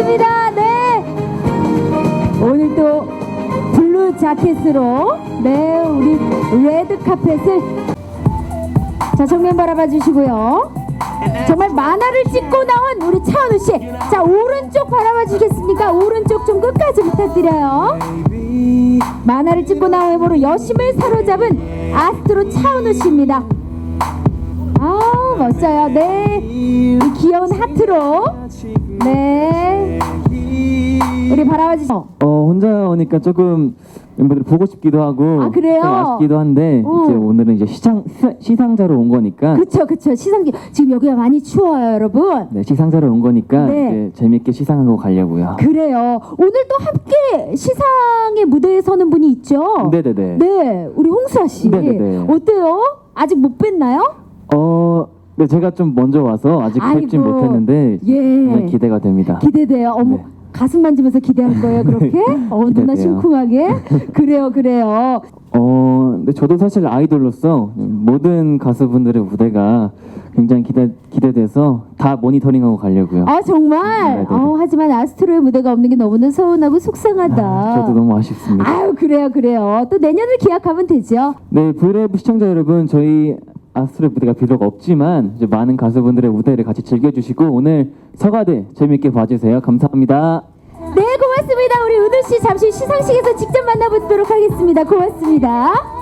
고맙습니다. 네. 오늘도 블루 자켓으로 네 우리 레드 카펫을 자 정면 바라봐 주시고요. 정말 만화를 찍고 나온 우리 차은우 씨. 자 오른쪽 바라봐 주시겠습니까? 오른쪽 좀 끝까지 부탁드려요. 만화를 찍고 나온 외모로 여심을 사로잡은 아스트로 차은우 씨입니다. 아우 멋져요. 네, 이 귀여운 하트로 네. 바라봐 주시죠. 어 혼자 오니까 조금 멤버들 보고 싶기도 하고 아, 그래요? 좀 아쉽기도 한데 어. 이제 오늘은 이제 시상 시- 시상자로 온 거니까 그쵸 그쵸 시상기 지금 여기가 많이 추워요 여러분. 네, 시상자로 온 거니까 네. 이제 재밌게 시상하고 가려고요. 그래요. 오늘 또 함께 시상의 무대에 서는 분이 있죠. 네네네. 네, 우리 홍수아 씨. 네네네. 어때요? 아직 못 뵀나요? 어, 네 제가 좀 먼저 와서 아직 뵙진 아이고, 못했는데 예. 정말 기대가 됩니다. 기대돼요. 어머. 네. 가슴 만지면서 기대할 거예요, 그렇게? 어, 누나 기대돼요. 심쿵하게? 그래요, 그래요. 어, 근데 저도 사실 아이돌로서 모든 가수분들의 무대가 굉장히 기대 기대돼서 다 모니터링하고 가려고요. 아, 정말? 네 네 네. 어, 하지만 아스트로의 무대가 없는 게 너무나 서운하고 속상하다. 아, 저도 너무 아쉽습니다. 아유, 그래요, 그래요. 또 내년을 기약하면 되죠. 네, 브이라이브 시청자 여러분, 저희 아스트로의 무대가 비록 없지만 이제 많은 가수분들의 무대를 같이 즐겨주시고 오늘 서가대 재밌게 봐주세요. 감사합니다. 네, 고맙습니다. 우리 은우 씨 잠시 시상식에서 직접 만나보도록 하겠습니다. 고맙습니다.